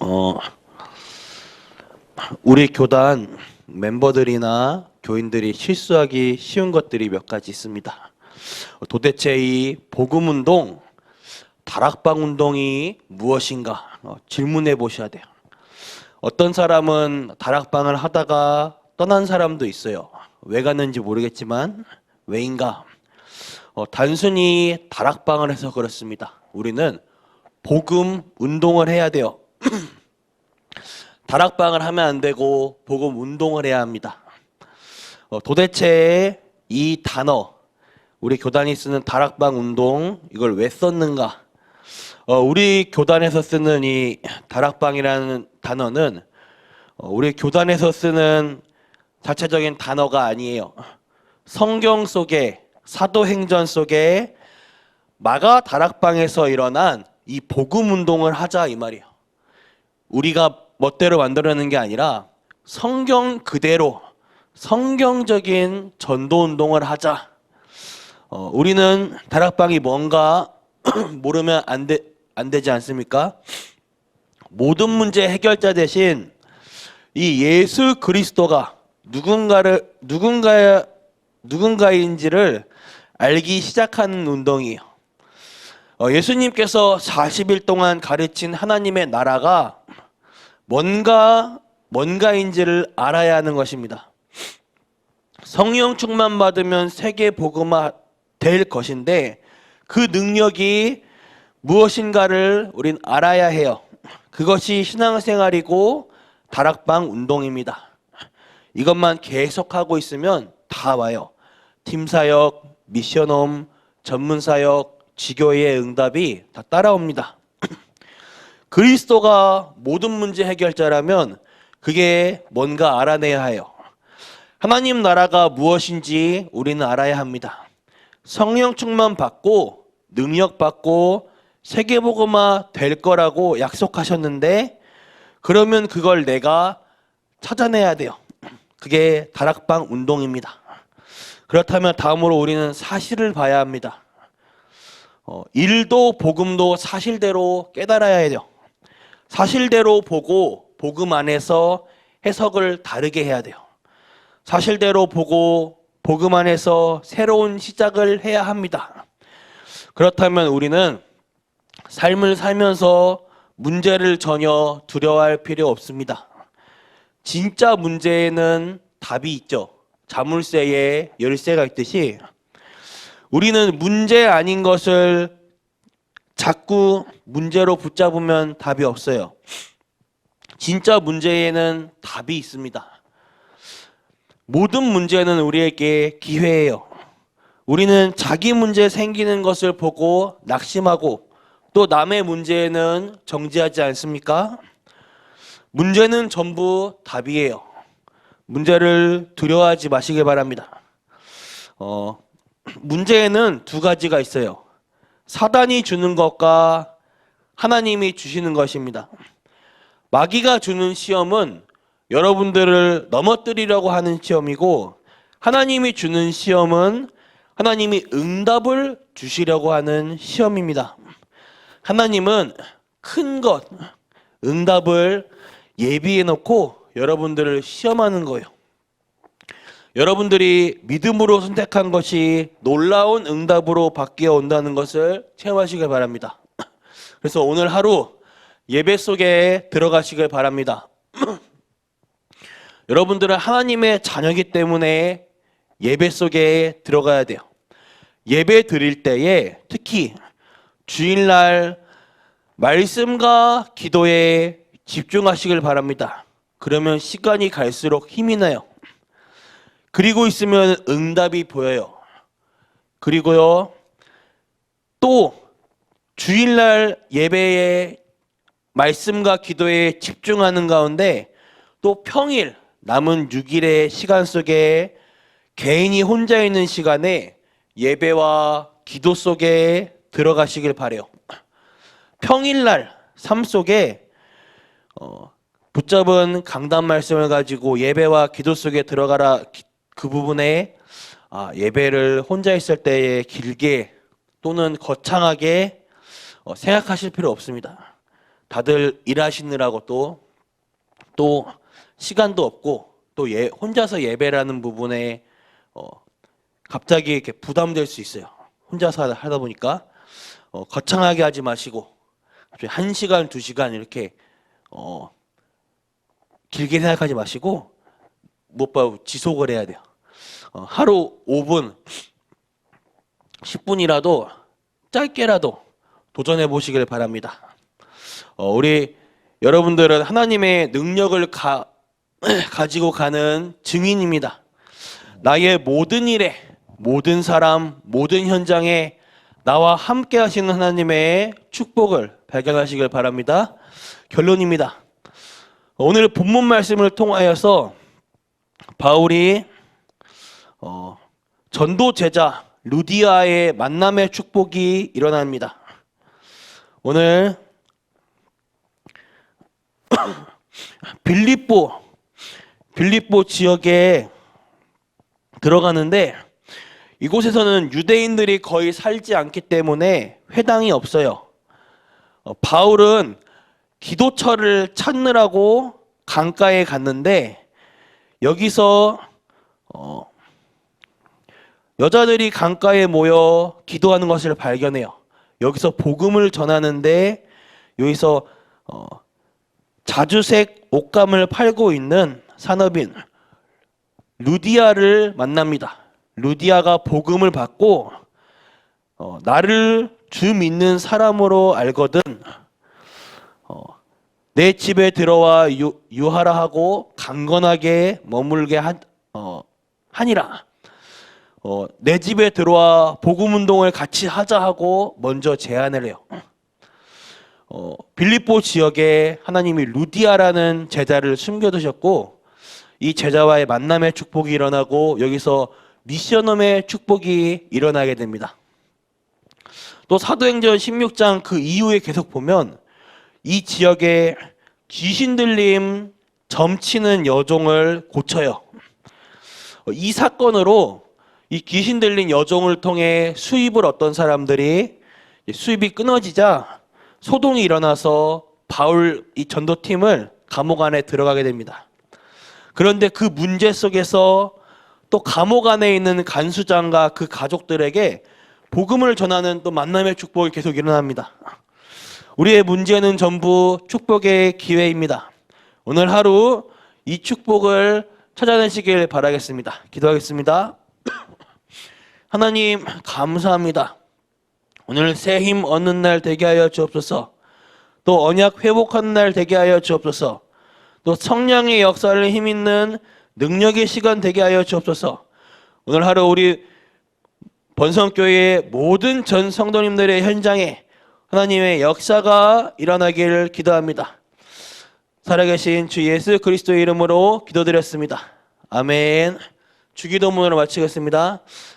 어, 우리 교단 멤버들이나 교인들이 실수하기 쉬운 것들이 몇 가지 있습니다. 도대체 이 복음 운동, 다락방 운동이 무엇인가 어, 질문해 보셔야 돼요. 어떤 사람은 다락방을 하다가 떠난 사람도 있어요. 왜 갔는지 모르겠지만 왜인가? 어, 단순히 다락방을 해서 그렇습니다. 우리는 복음 운동을 해야 돼요. 다락방을 하면 안 되고 복음 운동을 해야 합니다. 어, 도대체 이 단어 우리 교단이 쓰는 다락방 운동 이걸 왜 썼는가? 어, 우리 교단에서 쓰는 이 다락방이라는 단어는 어, 우리 교단에서 쓰는 자체적인 단어가 아니에요. 성경 속에 사도행전 속에 마가 다락방에서 일어난 이 복음 운동을 하자 이 말이에요. 우리가 멋대로 만들어내는 게 아니라 성경 그대로 성경적인 전도 운동을 하자. 어, 우리는 다락방이 뭔가 모르면 안, 되, 안 되지 않습니까? 모든 문제 해결자 대신 이 예수 그리스도가 누군가를 누군가 누군가인지를 알기 시작하는 운동이에요. 어, 예수님께서 40일 동안 가르친 하나님의 나라가 뭔가 뭔가인지를 알아야 하는 것입니다. 성령 충만 받으면 세계 복음화 될 것인데 그 능력이 무엇인가를 우린 알아야 해요. 그것이 신앙생활이고 다락방 운동입니다. 이것만 계속하고 있으면 다 와요. 팀사역, 미션홈, 전문사역, 지교의 응답이 다 따라옵니다. 그리스도가 모든 문제 해결자라면 그게 뭔가 알아내야 해요. 하나님 나라가 무엇인지 우리는 알아야 합니다. 성령 충만 받고 능력 받고 세계복음화 될 거라고 약속하셨는데 그러면 그걸 내가 찾아내야 돼요. 그게 다락방 운동입니다. 그렇다면 다음으로 우리는 사실을 봐야 합니다. 어, 일도 복음도 사실대로 깨달아야 돼요. 사실대로 보고 복음 안에서 해석을 다르게 해야 돼요. 사실대로 보고 복음 안에서 새로운 시작을 해야 합니다. 그렇다면 우리는 삶을 살면서 문제를 전혀 두려워할 필요 없습니다. 진짜 문제에는 답이 있죠. 자물쇠에 열쇠가 있듯이 우리는 문제 아닌 것을 자꾸 문제로 붙잡으면 답이 없어요. 진짜 문제에는 답이 있습니다. 모든 문제는 우리에게 기회예요. 우리는 자기 문제 생기는 것을 보고 낙심하고 또 남의 문제에는 정지하지 않습니까? 문제는 전부 답이에요. 문제를 두려워하지 마시길 바랍니다. 어, 문제에는 두 가지가 있어요. 사단이 주는 것과 하나님이 주시는 것입니다. 마귀가 주는 시험은 여러분들을 넘어뜨리려고 하는 시험이고 하나님이 주는 시험은 하나님이 응답을 주시려고 하는 시험입니다. 하나님은 큰 것, 응답을 예비해 놓고 여러분들을 시험하는 거예요. 여러분들이 믿음으로 선택한 것이 놀라운 응답으로 바뀌어 온다는 것을 체험하시길 바랍니다. 그래서 오늘 하루 예배 속에 들어가시길 바랍니다. 여러분들은 하나님의 자녀이기 때문에 예배 속에 들어가야 돼요. 예배 드릴 때에 특히 주일날 말씀과 기도에 집중하시길 바랍니다. 그러면 시간이 갈수록 힘이 나요. 그리고 있으면 응답이 보여요. 그리고요, 또 주일날 예배에 말씀과 기도에 집중하는 가운데 또 평일 남은 6일의 시간 속에 개인이 혼자 있는 시간에 예배와 기도 속에 들어가시길 바래요. 평일날 삶 속에 어, 붙잡은 강단 말씀을 가지고 예배와 기도 속에 들어가라 기- 그 부분에 아, 예배를 혼자 있을 때에 길게 또는 거창하게 어, 생각하실 필요 없습니다. 다들 일하시느라고 또, 또 시간도 없고 또 예, 혼자서 예배라는 부분에 어, 갑자기 이렇게 부담될 수 있어요. 혼자서 하다 보니까 어, 거창하게 하지 마시고 갑자기 한 시간, 두 시간 이렇게 어, 길게 생각하지 마시고 무엇보다 지속을 해야 돼요. 어, 하루 5분, 10분이라도 짧게라도 도전해 보시길 바랍니다. 어, 우리 여러분들은 하나님의 능력을 가, 가지고 가는 증인입니다. 나의 모든 일에, 모든 사람, 모든 현장에 나와 함께 하시는 하나님의 축복을 발견하시길 바랍니다. 결론입니다. 오늘 본문 말씀을 통하여서 바울이 어, 전도 제자 루디아의 만남의 축복이 일어납니다. 오늘 빌립보 빌립보 지역에 들어가는데 이곳에서는 유대인들이 거의 살지 않기 때문에 회당이 없어요. 어, 바울은 기도처를 찾느라고 강가에 갔는데 여기서 어, 여자들이 강가에 모여 기도하는 것을 발견해요. 여기서 복음을 전하는데 여기서 어, 자주색 옷감을 팔고 있는 산업인 루디아를 만납니다. 루디아가 복음을 받고 어, 나를 주 믿는 사람으로 알거든 어, 내 집에 들어와 유, 유하라 하고 강건하게 머물게 하, 어, 하니라. 어, 내 집에 들어와 복음 운동을 같이 하자 하고 먼저 제안을 해요. 어, 빌립보 지역에 하나님이 루디아라는 제자를 숨겨두셨고 이 제자와의 만남의 축복이 일어나고 여기서 미션홈의 축복이 일어나게 됩니다. 또 사도행전 16장 그 이후에 계속 보면 이 지역에 귀신 들림 점치는 여종을 고쳐요. 어, 이 사건으로 이 귀신 들린 여종을 통해 수입을 얻던 사람들이 수입이 끊어지자 소동이 일어나서 바울 이 전도팀을 감옥 안에 들어가게 됩니다. 그런데 그 문제 속에서 또 감옥 안에 있는 간수장과 그 가족들에게 복음을 전하는 또 만남의 축복이 계속 일어납니다. 우리의 문제는 전부 축복의 기회입니다. 오늘 하루 이 축복을 찾아내시길 바라겠습니다. 기도하겠습니다. 하나님 감사합니다. 오늘 새 힘 얻는 날 되게 하여 주옵소서. 또 언약 회복하는 날 되게 하여 주옵소서. 또 성령의 역사를 힘 있는 능력의 시간 되게 하여 주옵소서. 오늘 하루 우리 번성교회의 모든 전 성도님들의 현장에 하나님의 역사가 일어나기를 기도합니다. 살아계신 주 예수 그리스도의 이름으로 기도드렸습니다. 아멘. 주기도문으로 마치겠습니다.